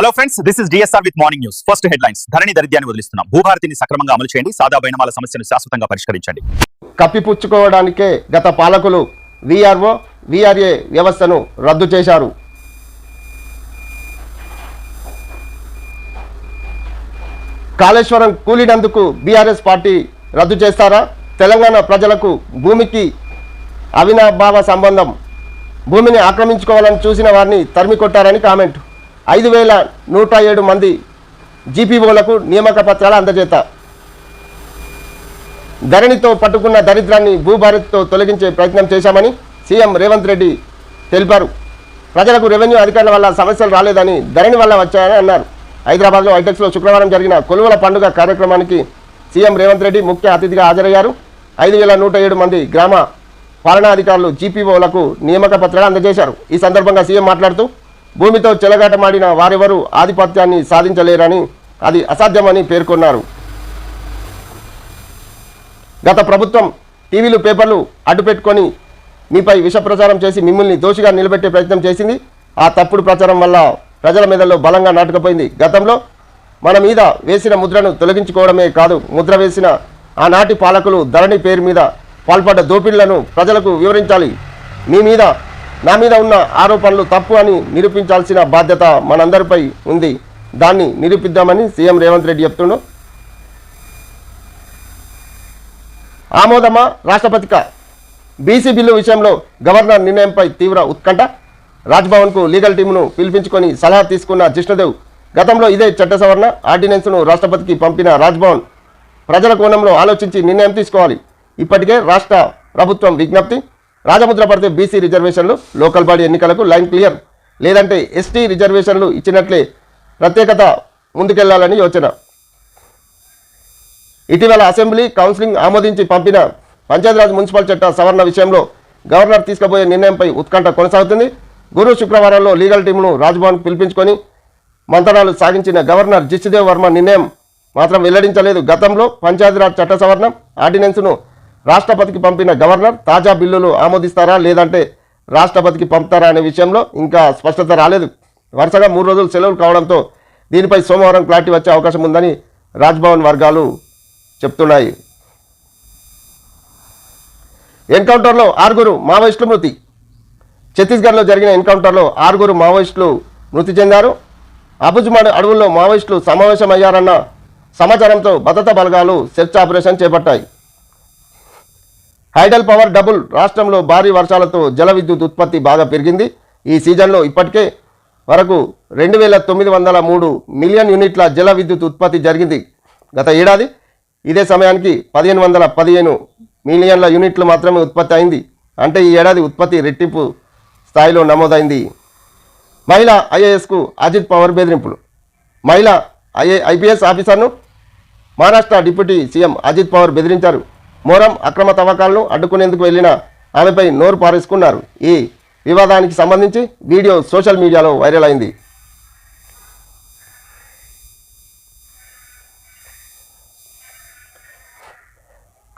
Hello friends this is DSR with morning news first headlines Dharani దరిద్రాన్ని వదిలిస్తున్నాం. భూభారతిని సక్రమంగా అమలు చేయండి. సాదా బైనమాల సమస్యను శాశ్వతంగా పరిష్కరించండి. కప్పిపుచ్చుకోవడానికే గత పాలకులు విఆర్ఓ విఆర్ఏ వ్యవస్థను రద్దు చేశారు. కాళేశ్వరం కూలినందుకు బీఆర్ఎస్ పార్టీ రద్దు చేస్తారా? తెలంగాణ ప్రజలకు భూమికి అవినాభావ సంబంధం. భూమిని ఆక్రమించుకోవాలని చూసిన వారిని తరిమి కొట్టారని కామెంట్. ఐదు వేల నూట ఏడు మంది జీపీఓలకు నియామక పత్రాలు అందజేత. ధరణితో పట్టుకున్న దరిద్రాన్ని భూభారత్తో తొలగించే ప్రయత్నం చేశామని సీఎం రేవంత్ రెడ్డి తెలిపారు. ప్రజలకు రెవెన్యూ అధికారుల వల్ల సమస్యలు రాలేదని ధరణి వల్ల వచ్చాయని అన్నారు. హైదరాబాద్లో ఐటెక్స్లో శుక్రవారం జరిగిన కొలువుల పండుగ కార్యక్రమానికి సీఎం రేవంత్ రెడ్డి ముఖ్య అతిథిగా హాజరయ్యారు. ఐదు వేల నూట ఏడు మంది గ్రామ పాలనాధికారులు జీపీఓలకు నియామక పత్రాలు అందజేశారు. ఈ సందర్భంగా సీఎం మాట్లాడుతూ భూమితో చెలగాటమాడిన వారెవరూ ఆధిపత్యాన్ని సాధించలేరని అది అసాధ్యమని పేర్కొన్నారు. గత ప్రభుత్వం టీవీలు పేపర్లు అడ్డుపెట్టుకొని మీపై విష ప్రచారం చేసి మిమ్మల్ని దోషిగా నిలబెట్టే ప్రయత్నం చేసింది. ఆ తప్పుడు ప్రచారం వల్ల ప్రజల మీదలో బలంగా నాటుకుపోయింది. గతంలో మన మీద వేసిన ముద్రను తొలగించుకోవడమే కాదు ముద్ర వేసిన ఆనాటి పాలకులు ధరణి పేరు మీద పాల్పడ్డ దోపిడీలను ప్రజలకు వివరించాలి. మీ మీద నా మీద ఉన్న ఆరోపణలు తప్పు అని నిరూపించాల్సిన బాధ్యత మనందరిపై ఉంది. దాన్ని నిరూపిద్దామని సీఎం రేవంత్ రెడ్డి చెప్తుండు. ఆమోదమా? రాష్ట్రపతిక బీసీ బిల్లు విషయంలో గవర్నర్ నిర్ణయంపై తీవ్ర ఉత్కంఠ. రాజ్భవన్కు లీగల్ టీమును పిలిపించుకొని సలహా తీసుకున్న జిష్ణుదేవ్ గతంలో ఇదే చట్ట సవరణ ఆర్డినెన్స్ను రాష్ట్రపతికి పంపిన రాజ్భవన్ ప్రజల కోణంలో ఆలోచించి నిర్ణయం తీసుకోవాలి. ఇప్పటికే రాష్ట్ర ప్రభుత్వం విజ్ఞప్తి రాజముద్ర పడితే బీసీ రిజర్వేషన్లు లోకల్ బాడీ ఎన్నికలకు లైన్ క్లియర్ లేదంటే ఎస్టీ రిజర్వేషన్లు ఇచ్చినట్లే ప్రత్యేకత ముందుకెళ్ళాలని యోచన. ఇటీవల అసెంబ్లీ కౌన్సిలింగ్ ఆమోదించి పంపిన పంచాయతీరాజ్ మున్సిపల్ చట్ట సవరణ విషయంలో గవర్నర్ తీసుకుపోయే నిర్ణయంపై ఉత్కంఠ కొనసాగుతుంది. గురు శుక్రవారంలో లీగల్ టీంను రాజ్భవన్కు పిలిపించుకొని మంతనాలు సాగించిన గవర్నర్ జిష్ణుదేవ్ వర్మ నిర్ణయం మాత్రం వెల్లడించలేదు. గతంలో పంచాయతీరాజ్ చట్ట సవరణ ఆర్డినెన్స్ను రాష్ట్రపతికి పంపిన గవర్నర్ తాజా బిల్లులు ఆమోదిస్తారా లేదంటే రాష్ట్రపతికి పంపుతారా అనే విషయంలో ఇంకా స్పష్టత రాలేదు. వరుసగా మూడు రోజులు సెలవులు కావడంతో దీనిపై సోమవారం క్లారిటీ వచ్చే అవకాశం ఉందని రాజ్భవన్ వర్గాలు చెప్తున్నాయి. ఎన్కౌంటర్లో ఆరుగురు మావోయిస్టులు మృతి. ఛత్తీస్గఢ్లో జరిగిన ఎన్కౌంటర్లో ఆరుగురు మావోయిస్టులు మృతి చెందారు. అబుజ్మాడ్ అడవుల్లో మావోయిస్టులు సమావేశమయ్యారన్న సమాచారంతో భద్రతా బలగాలు సెర్చ్ ఆపరేషన్ చేపట్టాయి. హైడల్ పవర్ డబుల్ రాష్ట్రంలో భారీ వర్షాలతో జల విద్యుత్ ఉత్పత్తి బాగా పెరిగింది. ఈ సీజన్లో ఇప్పటికే వరకు రెండు వేల తొమ్మిది వందల మూడు మిలియన్ యూనిట్ల జల విద్యుత్ ఉత్పత్తి జరిగింది గత ఏడాది. ఇదే సమయానికి పదిహేను వందల పదిహేను మిలియన్ల యూనిట్లు మాత్రమే ఉత్పత్తి అయింది. అంటే ఈ ఏడాది ఉత్పత్తి రెట్టింపు స్థాయిలో నమోదైంది. మహిళా ఐఏఎస్కు అజిత్ పవర్ బెదిరింపులు. మహిళా ఐఏ ఐపీఎస్ ఆఫీసర్ను మహారాష్ట్ర డిప్యూటీ సీఎం అజిత్ పవర్ బెదిరించారు. మోరం అక్రమ తవ్వకాలను అడ్డుకునేందుకు వెళ్ళిన ఆమెపై నోరు పారేసుకున్నారు. ఈ వివాదానికి సంబంధించి వీడియో సోషల్ మీడియాలో వైరల్ అయింది.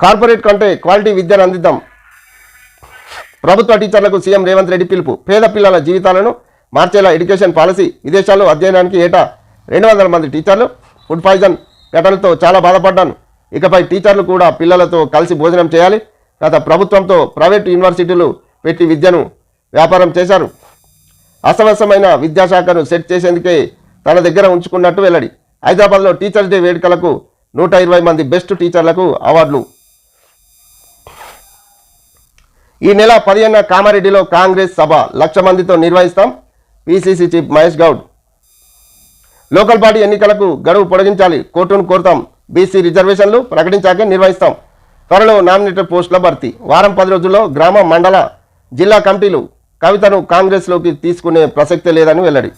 కార్పొరేట్ కంటే క్వాలిటీ విద్యను అందిద్దాం. ప్రభుత్వ టీచర్లకు సీఎం రేవంత్ రెడ్డి పిలుపు. పేద పిల్లల జీవితాలను మార్చేలా ఎడ్యుకేషన్ పాలసీ విదేశాల్లో అధ్యయనానికి ఏటా రెండు వందల మంది టీచర్లు ఫుడ్ పాయిజన్ ఘటనలతో చాలా బాధపడ్డాను. ఇకపై టీచర్లు కూడా పిల్లలతో కలిసి భోజనం చేయాలి. గత ప్రభుత్వంతో ప్రైవేట్ యూనివర్సిటీలు పెట్టి విద్యను వ్యాపారం చేశారు. అసమసమైన విద్యాశాఖను సెట్ చేసేందుకే తన దగ్గర ఉంచుకున్నట్టు వెల్లడి. హైదరాబాద్లో టీచర్స్ డే వేడుకలకు నూట ఇరవై మంది బెస్ట్ టీచర్లకు అవార్డులు. ఈ నెల పదిహేన కామారెడ్డిలో కాంగ్రెస్ సభ లక్ష మందితో నిర్వహిస్తాం. PCC chief Mahesh Goud. Local body ఎన్నికలకు గడువు పొడిగించాలి. కోర్టును కోరుతాం. బీసీ రిజర్వేషన్లు ప్రకటించాకే నిర్వహిస్తాం. త్వరలో నామినేటెడ్ పోస్టుల భర్తీ. వారం పది రోజుల్లో గ్రామ మండల జిల్లా కమిటీలు కవితను కాంగ్రెస్లోకి తీసుకునే ప్రసక్తే లేదని వెల్లడి.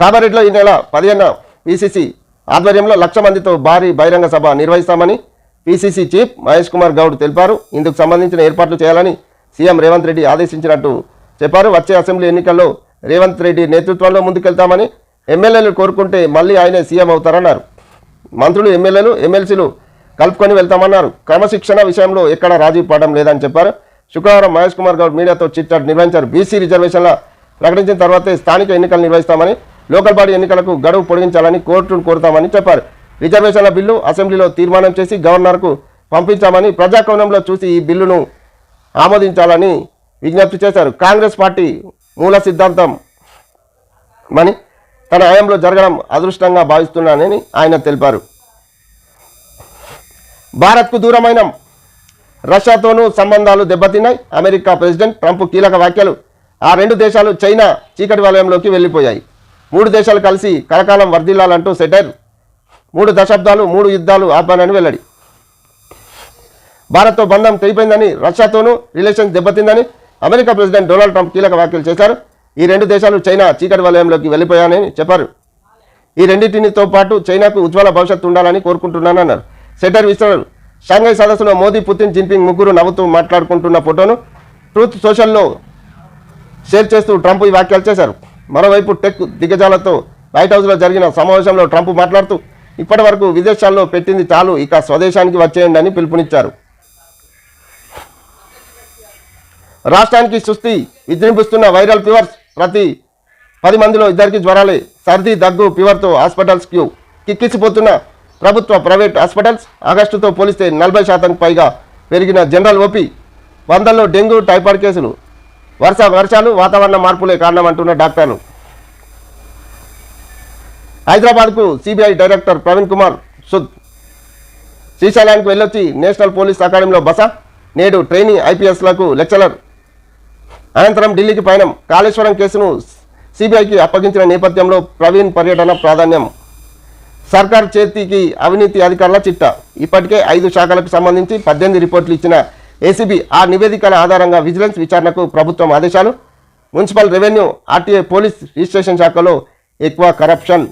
కామారెడ్డిలో ఈ నెల పదిహేన పిసిసి ఆధ్వర్యంలో లక్ష మందితో భారీ బహిరంగ సభ నిర్వహిస్తామని పిసిసి చీఫ్ మహేష్ కుమార్ గౌడ్ తెలిపారు. ఇందుకు సంబంధించిన ఏర్పాట్లు చేయాలని సీఎం రేవంత్ రెడ్డి ఆదేశించినట్టు చెప్పారు. వచ్చే అసెంబ్లీ ఎన్నికల్లో రేవంత్ రెడ్డి నేతృత్వంలో ముందుకెళ్తామని ఎమ్మెల్యేలు కోరుకుంటే మళ్ళీ ఆయనే సీఎం అవుతారన్నారు. మంత్రులు ఎమ్మెల్యేలు ఎమ్మెల్సీలు కలుపుకొని వెళ్తామన్నారు. క్రమశిక్షణ విషయంలో ఎక్కడ రాజీ పడడం లేదని చెప్పారు. శుక్రవారం మహేష్ కుమార్ గౌడ్ మీడియాతో చిట్చాట్ నిర్వహించారు బీసీ రిజర్వేషన్ల ప్రకటించిన తర్వాతే స్థానిక ఎన్నికలు నిర్వహిస్తామని లోకల్ బాడీ ఎన్నికలకు గడువు పొడిగించాలని కోర్టును కోరుతామని చెప్పారు. రిజర్వేషన్ల బిల్లు అసెంబ్లీలో తీర్మానం చేసి గవర్నర్కు పంపించామని ప్రజాకోణంలో చూసి ఈ బిల్లును ఆమోదించాలని విజ్ఞప్తి చేశారు. కాంగ్రెస్ పార్టీ మూల సిద్ధాంతం మని తన హయాంలో జరగడం అదృష్టంగా భావిస్తున్నానని ఆయన తెలిపారు. భారత్కు దూరమైన రష్యాతోనూ సంబంధాలు దెబ్బతిన్నాయి. అమెరికా ప్రెసిడెంట్ ట్రంప్ కీలక వ్యాఖ్యలు ఆ రెండు దేశాలు చైనా చీకటి వలయంలోకి వెళ్ళిపోయాయి. మూడు దేశాలు కలిసి కలకాలం వర్ధిల్లాలంటూ సెటైర్ మూడు దశాబ్దాలు మూడు యుద్ధాలు ఆపానని వెల్లడి. భారత్తో బంధం తెగిపోయిందని రష్యాతోనూ రిలేషన్స్ దెబ్బతిందని అమెరికా ప్రెసిడెంట్ డొనాల్డ్ ట్రంప్ కీలక వ్యాఖ్యలు చేశారు. ఈ రెండు దేశాలు చైనా చీకటి వలయంలోకి వెళ్ళిపోయాయని చెప్పారు. ఈ రెండింటినితో పాటు చైనాకు ఉజ్వల భవిష్యత్తు ఉండాలని కోరుకుంటున్నానన్నారు. సెటర్ విస్తరణ షాంఘై సదస్సులో మోదీ పుతిన్ జిన్పింగ్ ముగ్గురు నవ్వుతూ మాట్లాడుకుంటున్న ఫోటోను ట్రూత్ సోషల్లో షేర్ చేస్తూ ట్రంప్ ఈ వ్యాఖ్యలు చేశారు. మరోవైపు టెక్ దిగ్గజాలతో వైట్ హౌస్లో జరిగిన సమావేశంలో ట్రంప్ మాట్లాడుతూ ఇప్పటి వరకు విదేశాల్లో పెట్టింది చాలు ఇక స్వదేశానికి వచ్చేయండి అని పిలుపునిచ్చారు. రాష్ట్రానికి సుస్థి విజృంభిస్తున్న వైరల్ ఫీవర్స్ ప్రతి పది మందిలో ఇద్దరికి జ్వరాలే. సర్ది దగ్గు ఫీవర్తో హాస్పిటల్స్ క్యూ. కిక్కిసిపోతున్న ప్రభుత్వ ప్రైవేట్ హాస్పిటల్స్ ఆగస్టుతో పోలిస్తే నలభై శాతం పైగా పెరిగిన జనరల్ ఓపీ వందల్లో డెంగ్యూ టైఫాయిడ్ కేసులు. వర్ష వర్షాలు వాతావరణ మార్పులే కారణమంటున్న డాక్టర్లు. హైదరాబాద్కు సిబిఐ డైరెక్టర్ ప్రవీణ్ కుమార్ సుద్ శ్రీశైలానికి వెళ్ళొచ్చి నేషనల్ పోలీస్ అకాడమీలో బస. నేడు ట్రైనీ ఐపీఎస్లకు లెక్చరర్. అనంతరం ఢిల్లీకి పయనం. కాళేశ్వరం కేసును సిబిఐకి అప్పగించిన నేపథ్యంలో ప్రవీణ్ పర్యటన ప్రాధాన్యం. సర్కార్ చేతికి అవినీతి అధికారుల చిట్టా. ఇప్పటికే ఐదు శాఖలకు సంబంధించి పద్దెనిమిది రిపోర్టులు ఇచ్చిన ఏసీబీ ఆ నివేదికల ఆధారంగా విజిలెన్స్ విచారణకు ప్రభుత్వం ఆదేశాలు. Municipal revenue RTA police registration శాఖలో ఎక్కువ కరప్షన్.